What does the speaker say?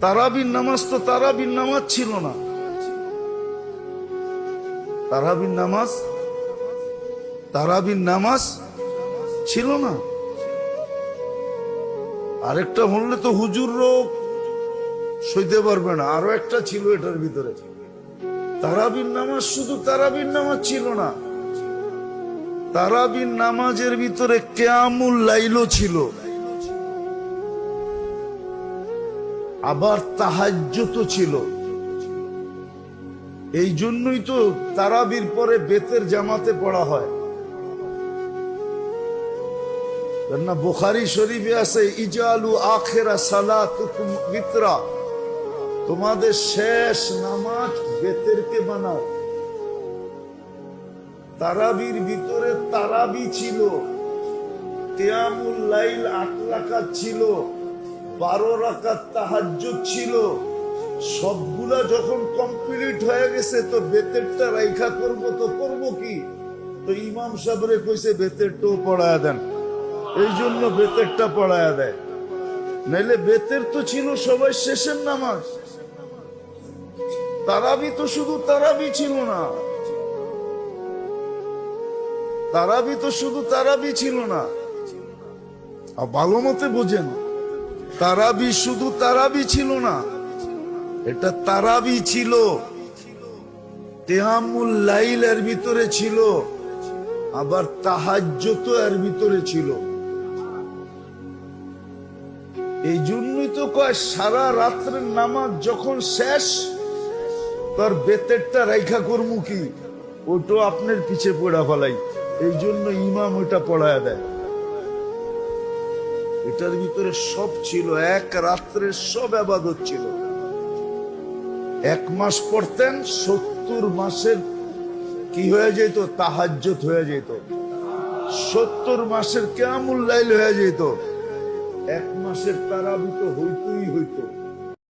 তারাবির নামাজ তো তারাবির নামাজ ছিল না। তারাবির নামাজ তারাবির নামাজ ছিল না। আরেকটা বললে তো হুজুর রোগ সইতে পারবে না। আরও একটা ছিল এটার ভিতরে। তারাবির নামাজ শুধু তারাবির নামাজ ছিল না। তারাবির নামাজের ভিতরে কেয়ামুল লাইলও ছিল। আবার তাহাজ্য ছিল। এই জন্যই তো তারাবির পরে বেতের জামাতে পড়া হয়। না শরীফে আছে, ইজালু আখেরা বিতরা তোমাদের শেষ নামাজ বেতেরকে বানাও। তারাবির ভিতরে তারাবি ছিল, কেয়ামুল লাইল আট ছিল। বারো রাকাত তাহাজ্জ ছিল। সবগুলা যখন কমপ্লিট হয়ে গেছে, তো বেতেরটা রাইখা করব, তো করব কি? তো ইমাম সাহেবরে কইছে, বেতেরটাও পড়ায় দেন। এই জন্য বেতেরটা পড়ায় দেয়। নাইলে বেতের তো ছিল সবাই শেষের নামাজ। তারাবি তো শুধু তারাবি ছিল না। তারাবি তো শুধু তারাবি ছিল না। আর ভালো মতে বোঝেন তারাবি শুধু তারাবি ছিল না, এটা তারাবি ছিল। তেহামুল লাইল এর ভিতরে ছিল, আবার তাহাজ্য এর ভিতরে ছিল। এই জন্যই তো কয় সারা রাত্রের নামাজ যখন শেষ, তার বেতেরটা রেখা করমু কি? ওটো আপনার পিছে পড়া ফেলাই এই জন্য ইমাম ওটা পড়ায় দেয়। এটার ভিতরে সব ছিল, এক রাত্রের সব আবাদত ছিল। এক মাস পড়তেন, সত্তর মাসের কি হয়ে যেত? তাহাজ্জত হয়ে যেত। সত্তর মাসের কেমন লাইল হয়ে যেত। এক মাসের তারাবি তো হইতই হইতো।